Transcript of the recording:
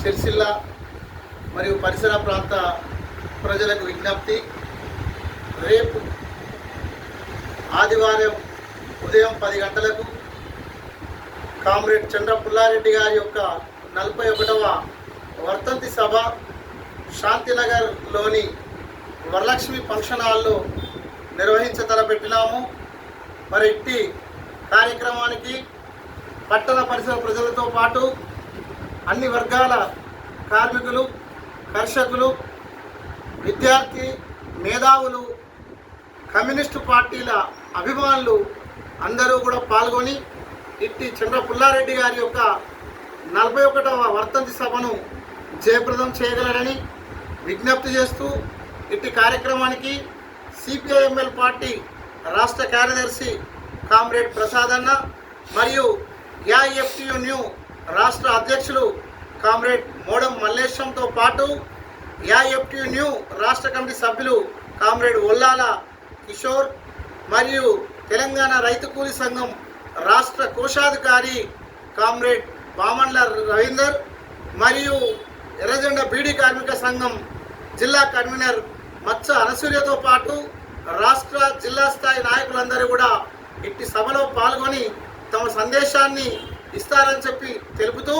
సిరిసిల్ల మరియు పరిసర ప్రాంత ప్రజలకు విజ్ఞప్తి. రేపు ఆదివారం ఉదయం పది గంటలకు కామ్రేడ్ చంద్ర పుల్లారెడ్డి గారి యొక్క నలభై ఒకటవ వర్తంతి సభ శాంతినగర్లోని వరలక్ష్మి ఫంక్షన్ హాల్లో నిర్వహించతలపెట్టినాము మరి ఇట్టి కార్యక్రమానికి పట్టణ పరిసర ప్రజలతో పాటు అన్ని వర్గాల కార్మికులు కర్షకులు విద్యార్థి మేధావులు కమ్యూనిస్టు పార్టీల అభిమానులు అందరూ కూడా పాల్గొని ఇట్టి చంద్ర పుల్లారెడ్డి గారి యొక్క నలభై ఒకటవ వర్తంతి సభను జయప్రదం చేయగలరని విజ్ఞప్తి చేస్తూ ఇట్టి కార్యక్రమానికి సిపిఐఎంఎల్ పార్టీ రాష్ట్ర కార్యదర్శి కామ్రేడ్ ప్రసాద్ అన్న మరియు యాఎఫ్టియు న్యూ రాష్ట్ర అధ్యక్షులు కామ్రేడ్ మోడం మల్లేశంతో పాటు యాఎఫ్టీ న్యూ రాష్ట్ర కమిటీ సభ్యులు కామ్రేడ్ ఒల్లాల కిషోర్ మరియు తెలంగాణ రైతు కూలీ సంఘం రాష్ట్ర కోశాధికారి కామ్రేడ్ బామన్ల రవీందర్ మరియు ఎర్రజెండ బీడీ కార్మిక సంఘం జిల్లా కన్వీనర్ మత్స అనసూర్యతో పాటు రాష్ట్ర జిల్లా స్థాయి నాయకులందరూ కూడా ఇట్టి సభలో పాల్గొని తమ సందేశాన్ని ఇస్తారని చెప్పి తెలుపుతూ